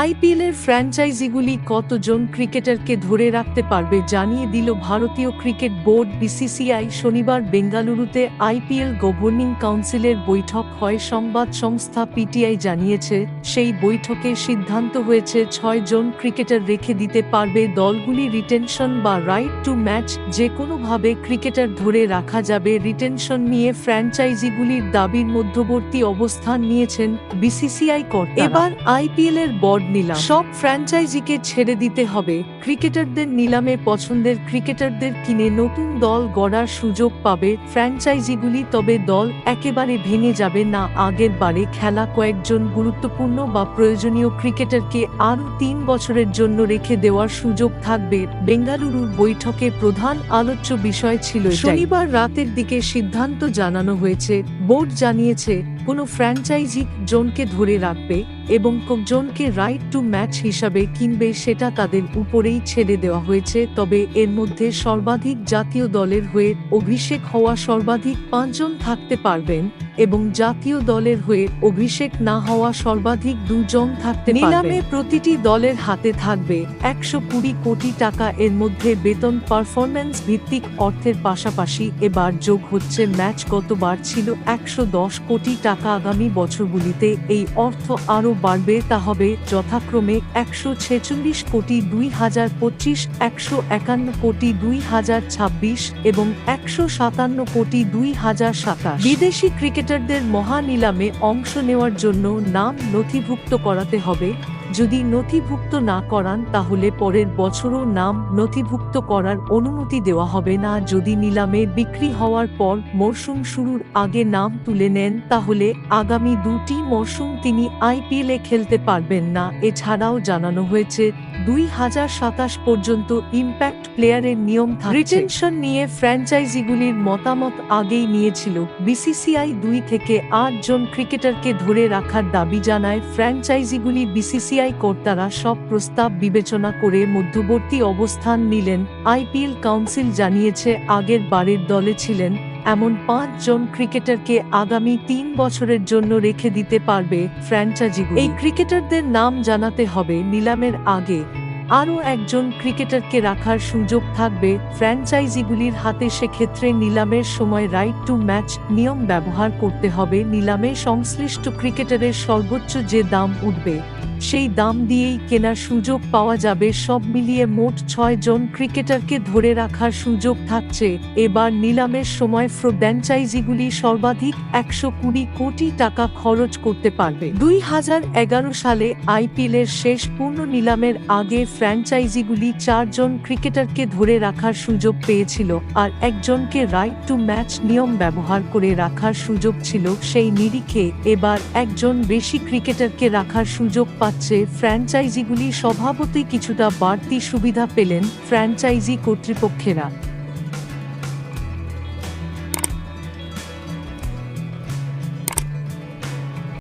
আইপিএলের ফ্র্যাঞ্চাইজিগুলি কতজন ক্রিকেটারকে ধরে রাখতে পারবে জানিয়ে দিল ভারতীয় ক্রিকেট বোর্ড বিসিসিআই শনিবার বেঙ্গালুরুতে আইপিএল গভর্নিং কাউন্সিলের বৈঠক হয়। সংবাদ সংস্থা পিটিআই জানিয়েছে, সেই বৈঠকে সিদ্ধান্ত হয়েছে ছয় জন ক্রিকেটার রেখে দিতে পারবে দলগুলি রিটেনশন বা রাইট টু ম্যাচ যে কোনোভাবে ক্রিকেটার ধরে রাখা যাবে। রিটেনশন নিয়ে ফ্র্যাঞ্চাইজিগুলির দাবির মধ্যবর্তী অবস্থান নিয়েছেন বিসিসিআই কর্তা এবার আইপিএল এর বর্ড নিলাম। সব ফ্র্যাঞ্চাইজিকে ছেড়ে দিতে হবে। ক্রিকেটারদের নিলামে পছন্দের ক্রিকেটারদের কিনে নতুন দল গড়ার সুযোগ পাবে ফ্র্যাঞ্চাইজিগুলি তবে দল একেবারে ভেঙে যাবে না। আগের বারে খেলা কয়েকজন গুরুত্বপূর্ণ বা প্রয়োজনীয় ক্রিকেটারকে আরও তিন বছরের জন্য রেখে দেওয়ার সুযোগ থাকবে। বেঙ্গালুরুর বৈঠকে প্রধান আলোচ্য বিষয় ছিল শনিবার রাতের দিকে সিদ্ধান্ত জানানো হয়েছে। বোর্ড জানিয়েছে কোনো ফ্র্যাঞ্চাইজি জোনকে ধরে রাখবে এবং জোনকে রাইট টু ম্যাচ হিসাবে কিনবে সেটা তাদের উপরেই ছেড়ে দেওয়া হয়েছে, তবে এর মধ্যে সর্বাধিক জাতীয় দলের হয়ে অভিষেক হওয়া সর্বাধিক পাঁচজন থাকতে পারবেন। এবং জাতীয় দলের হয়ে অভিষেক না হওয়া সর্বাধিক দুজন থাকতে নিলামে প্রতিটি দলের হাতে থাকবে একশো কুড়ি কোটি টাকা। এর মধ্যে বেতন পারফরম্যান্স ভিত্তিক অর্থের পাশাপাশি এবার যোগ হচ্ছে ম্যাচ। গতবার ছিল একশো দশ কোটি টাকা। আগামী বছরগুলিতে এই অর্থ আরও বাড়বে। তা হবে যথাক্রমে একশো ছেচল্লিশ কোটি দুই হাজার পঁচিশ একশো একান্ন কোটি দুই হাজার ছাব্বিশ এবং একশো সাতান্ন কোটি দুই হাজার সাতাশ। বিদেশি ক্রিকেটারদের মহানিলামে অংশ নেওয়ার জন্য নাম নথিভুক্ত করাতে হবে যদি নথিভুক্ত না করান, তাহলে পরের বছরও নাম নথিভুক্ত করার অনুমতি দেওয়া হবে না। যদি নিলামে বিক্রি হওয়ার পর মরশুম শুরুর আগে নাম তুলে নেন, তাহলে আগামী দুটি মরশুম তিনি আইপিএলে খেলতে পারবেন না। এছাড়াও জানানো হয়েছে, দুই হাজার সাতাশ পর্যন্ত ইম্প্যাক্ট প্লেয়ারের নিয়ম রিটেনশন নিয়ে ফ্র্যাঞ্চাইজিগুলির মতামত আগেই নিয়েছিল। বিসিসিআই দুই থেকে আট জন ক্রিকেটারকে ধরে রাখার দাবি জানায় ফ্র্যাঞ্চাইজিগুলি বিসিসিআই কর্তারা সব প্রস্তাব বিবেচনা করে মধ্যবর্তী অবস্থান নিলেন। আইপিএল কাউন্সিল জানিয়েছে, আগের বারের দলে ছিলেন, এমন পাঁচ জন ক্রিকেটারকে আগামী তিন বছরের জন্য রেখে দিতে পারবে ফ্র্যাঞ্চাইজিগুলি। এই ক্রিকেটারদের নাম জানাতে হবে নিলামের আগে। আরও একজন ক্রিকেটারকে রাখার সুযোগ থাকবে ফ্র্যাঞ্চাইজিগুলির হাতে, সেক্ষেত্রে নিলামের সময় রাইট টু ম্যাচ নিয়ম ব্যবহার করতে হবে। নিলামে সংশ্লিষ্ট ক্রিকেটারের সর্বোচ্চ যে দাম উঠবে। সেই দাম দিয়েই কেনার সুযোগ পাওয়া যাবে। সব মিলিয়ে মোট ছয় জন ক্রিকেটারকে ধরে রাখার সুযোগ থাকছে। এবার নিলামের সময় ফ্র্যাঞ্চাইজিগুলি সর্বাধিক একশো কুড়ি কোটি টাকা খরচ করতে পারবে। দুই হাজার এগারো সালে আইপিএল এর শেষ পূর্ণ নিলামের আগে ফ্র্যাঞ্চাইজিগুলি চারজন ক্রিকেটারকে ধরে রাখার সুযোগ পেয়েছিল আর একজনকে রাইট টু ম্যাচ নিয়ম ব্যবহার করে রাখার সুযোগ ছিল সেই নিরিখে। এবার একজন বেশি ক্রিকেটারকে রাখার সুযোগ পাচ্ছে ফ্র্যাঞ্চাইজিগুলি স্বভাবতই কিছুটা বাড়তি সুবিধা পেলেন ফ্র্যাঞ্চাইজি কর্তৃপক্ষেরা।